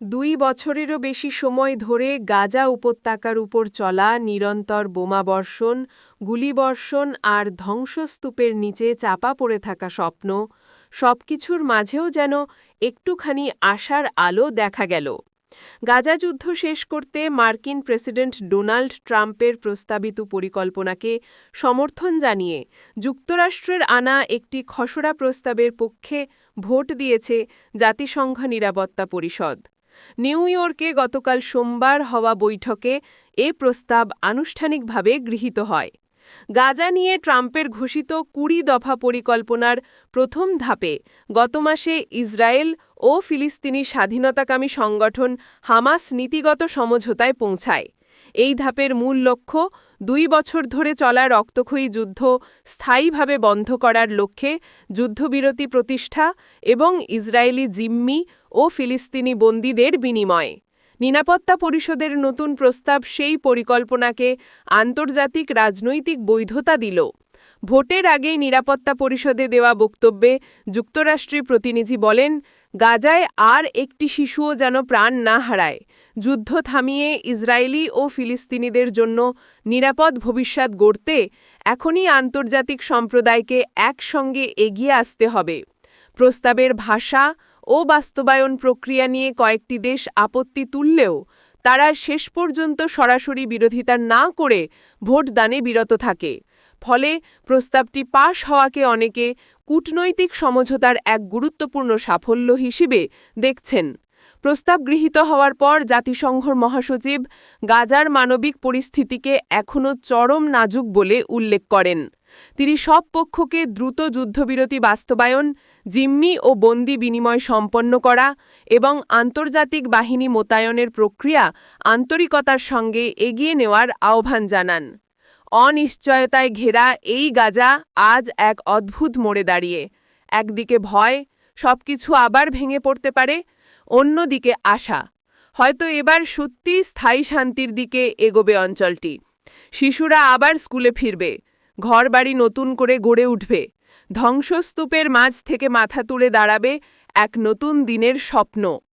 দুই বছরেরও বেশি সময় ধরে গাজা উপত্যকার উপর চলা নিরন্তর বোমাবর্ষণ, গুলিবর্ষণ আর ধ্বংসস্তূপের নিচে চাপা পড়ে থাকা স্বপ্ন, সবকিছুর মাঝেও যেন একটুখানি আশার আলো দেখা গেল। গাজা যুদ্ধ শেষ করতে মার্কিন প্রেসিডেন্ট ডোনাল্ড ট্রাম্পের প্রস্তাবিত পরিকল্পনাকে সমর্থন জানিয়ে যুক্তরাষ্ট্রের আনা একটি খসড়া প্রস্তাবের পক্ষে ভোট দিয়েছে জাতিসংঘ নিরাপত্তা পরিষদ। নিউ ইয়র্কে গতকাল সোমবার হওয়া বৈঠকে এ প্রস্তাব আনুষ্ঠানিকভাবে গৃহীত হয়। গাজা নিয়ে ট্রাম্পের ঘোষিত কুড়ি দফা পরিকল্পনার প্রথম ধাপে গত মাসে ইসরায়েল ও ফিলিস্তিনি স্বাধীনতাকামী সংগঠন হামাস নীতিগত সমঝোতায় পৌঁছায়। এই ধাপের মূল লক্ষ্য দুই বছর ধরে চলা রক্তক্ষয়ী যুদ্ধ স্থায়ীভাবে বন্ধ করার লক্ষ্যে যুদ্ধবিরতি প্রতিষ্ঠা এবং ইসরায়েলি জিম্মি ও ফিলিস্তিনি বন্দীদের বিনিময়। নিরাপত্তা পরিষদের নতুন প্রস্তাব সেই পরিকল্পনাকে আন্তর্জাতিক রাজনৈতিক বৈধতা দিল। ভোটের আগেই নিরাপত্তা পরিষদে দেওয়া বক্তব্যে যুক্তরাষ্ট্রের প্রতিনিধি বলেন, গাজায় আর একটি শিশুও যেন প্রাণ না হারায়। যুদ্ধ থামিয়ে ইসরায়েলি ও ফিলিস্তিনিদের জন্য নিরাপদ ভবিষ্যৎ গড়তে এখনই আন্তর্জাতিক সম্প্রদায়কে একসঙ্গে এগিয়ে আসতে হবে। প্রস্তাবের ভাষা ও বাস্তবায়ন প্রক্রিয়া নিয়ে কয়েকটি দেশ আপত্তি তুললেও তারা শেষ পর্যন্ত সরাসরি বিরোধিতা না করে ভোটদানে বিরত থাকে। ফলে প্রস্তাবটি পাশ হওয়াকে অনেকে কূটনৈতিক সমঝোতার এক গুরুত্বপূর্ণ সাফল্য হিসেবে দেখছেন। প্রস্তাব গৃহীত হওয়ার পর জাতিসংঘর মহাসচিব গাজার মানবিক পরিস্থিতিকে এখনও চরম নাজুক বলে উল্লেখ করেন। তিনি সব পক্ষকে দ্রুত যুদ্ধবিরতি বাস্তবায়ন, জিম্মি ও বন্দি বিনিময় সম্পন্ন করা এবং আন্তর্জাতিক বাহিনী মোতায়নের প্রক্রিয়া আন্তরিকতার সঙ্গে এগিয়ে নেওয়ার আহ্বান জানান। অনিশ্চয়তায় ঘেরা এই গাজা আজ এক অদ্ভুত মোড়ে দাঁড়িয়ে। একদিকে ভয়, সবকিছু আবার ভেঙে পড়তে পারে অন্যদিকে আশা। হয়তো এবার সত্যি স্থায়ী শান্তির দিকে এগোবে অঞ্চলটি। শিশুরা আবার স্কুলে ফিরবে। ঘরবাড়ি নতুন করে গড়ে উঠবে। ধ্বংসস্তূপের মাঝ থেকে মাথা তুলে দাঁড়াবে এক নতুন দিনের স্বপ্ন।